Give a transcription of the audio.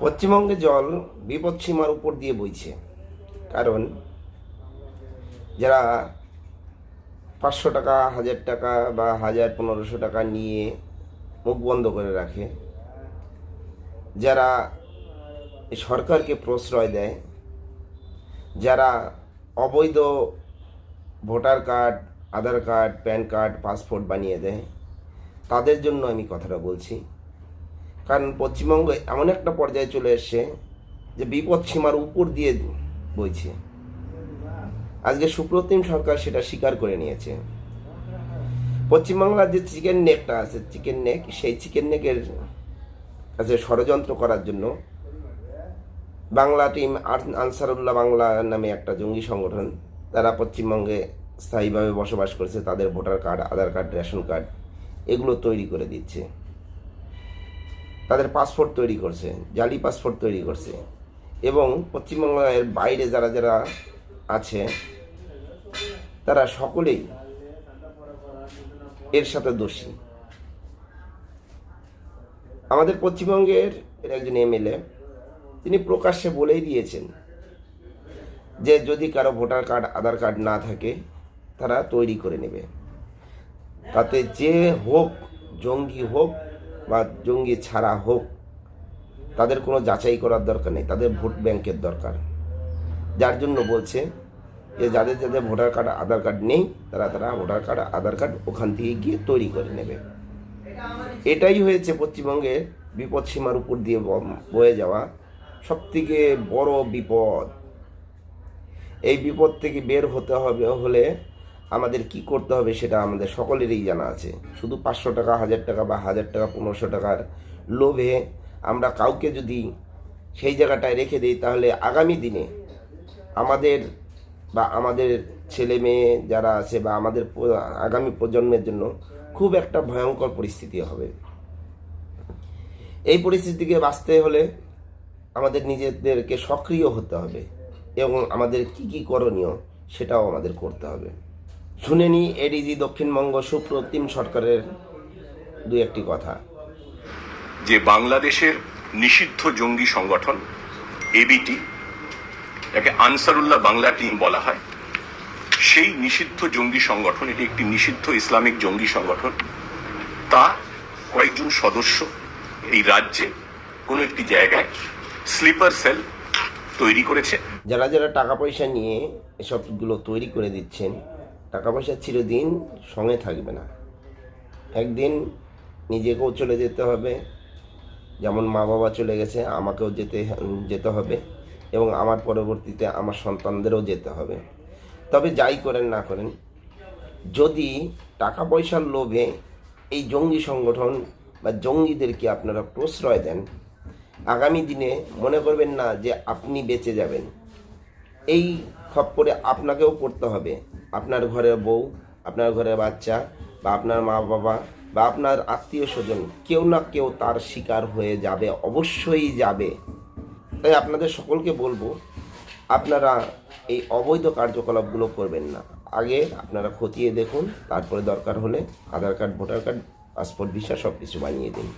পশ্চিমবঙ্গে জল বিপদসীমার উপর দিয়ে বইছে। কারণ যারা পাঁচশো টাকা, হাজার টাকা বা হাজার পনেরোশো টাকা নিয়ে মুখ বন্ধ করে রাখে, যারা সরকারকে প্রশ্রয় দেয়, যারা অবৈধ voter card, Aadhaar card, PAN card, passport বানিয়ে দেয়, তাদের জন্য আমি কথাটা বলছি। কারণ পশ্চিমবঙ্গ এমন একটা পর্যায়ে চলে এসছে যে বিপদ সীমার উপর দিয়ে বইছে। আজকে সুপ্রতিম সরকার সেটা স্বীকার করে নিয়েছে। পশ্চিমবাংলার যে চিকেন নেকটা আছে চিকেন নেক সেই চিকেন নেকের কাছে ষড়যন্ত্র করার জন্য বাংলা টিম আন- আনসারুল্লাহ বাংলা নামে একটা জঙ্গি সংগঠন, তারা পশ্চিমবঙ্গে স্থায়ীভাবে বসবাস করছে, তাদের voter card, Aadhaar card, ration card, এগুলো তৈরি করে দিচ্ছে। তাদের পাসপোর্ট তৈরি করছে, জালি পাসপোর্ট তৈরি করছে। এবং পশ্চিমবঙ্গের বাইরে যারা যারা আছে, তারা সকলেই এর সাথে দোষী। আমাদের পশ্চিমবঙ্গের একজন এমএলএ তিনি প্রকাশ্যে বলেই দিয়েছেন যে যদি কারও ভোটার কার্ড, আধার কার্ড না থাকে, তারা তৈরি করে নেবে। তাতে যে হোক, জঙ্গি হোক বা জঙ্গি ছাড়া হোক, তাদের কোনো যাচাই করার দরকার নেই, তাদের ভোট ব্যাংকের দরকার। যার জন্য বলছে যে যাদের যাদের ভোটার কার্ড, আধার কার্ড নেই, তারা তারা ভোটার কার্ড, আধার কার্ড ওখান থেকে গিয়ে তৈরি করে নেবে। এটাই হয়েছে পশ্চিমবঙ্গে বিপদ সীমার উপর দিয়ে বয়ে যাওয়া সবথেকে বড় বিপদ। এই বিপদ থেকে বের হতে হবে হলে আমাদের কি করতে হবে সেটা আমাদের সকলেরই জানা আছে। শুধু পাঁচশো টাকা, হাজার টাকা বা হাজার টাকা, পনেরোশো টাকার লোভে আমরা কাউকে যদি সেই জায়গাটায় রেখে দিই, তাহলে আগামী দিনে আমাদের বা আমাদের ছেলে মেয়ে যারা আছে বা আমাদের আগামী প্রজন্মের জন্য খুব একটা ভয়ঙ্কর পরিস্থিতি হবে। এই পরিস্থিতিকে বাঁচতে হলে আমাদের নিজেদেরকে সক্রিয় হতে হবে এবং আমাদের কি কি করণীয় সেটাও আমাদের করতে হবে। শুনে নি এডিজি দক্ষিণবঙ্গ সুপ্রতিম সরকারের দু একটি কথা। যে বাংলাদেশের নিষিদ্ধ জঙ্গি সংগঠন এবিটি যাকে আনসারুল্লাহ বাংলা টিম বলা হয় সেই নিষিদ্ধ জঙ্গি সংগঠন এটি একটি নিষিদ্ধ ইসলামিক জঙ্গি সংগঠন তা কয়েকজন সদস্য এই রাজ্যে কোনো একটি জায়গায় স্লিপার সেল তৈরি করেছে। যারা যারা টাকা পয়সা নিয়ে এসবগুলো তৈরি করে দিচ্ছেন টাকা পয়সা চিরদিন সঙ্গে থাকবে না। একদিন নিজেকেও চলে যেতে হবে। যেমন মা বাবা চলে গেছে, আমাকেও যেতে যেতে হবে এবং আমার পরবর্তীতে আমার সন্তানদেরও যেতে হবে। তবে যাই করেন না করেন, যদি টাকা পয়সার লোভে এই জঙ্গি সংগঠন বা জঙ্গিদেরকে আপনারা প্রশ্রয় দেন? আগামী দিনে মনে করবেন না যে আপনি বেঁচে যাবেন। এই খপ্পরে আপনাকেও পড়তে হবে। আপনার ঘরের বউ, আপনার ঘরের বাচ্চা, বা আপনার মা বাবা, বা আপনার আত্মীয় স্বজন, কেউ না কেউ তার শিকার হয়ে যাবে, অবশ্যই যাবে। তাই আপনাদের সকলকে বলব, আপনারা এই অবৈধ কার্যকলাপগুলো করবেন না। আগে আপনারা খতিয়ে দেখুন, তারপরে দরকার হলে Aadhaar card, voter card, passport, visa সব কিছু বানিয়ে দিন।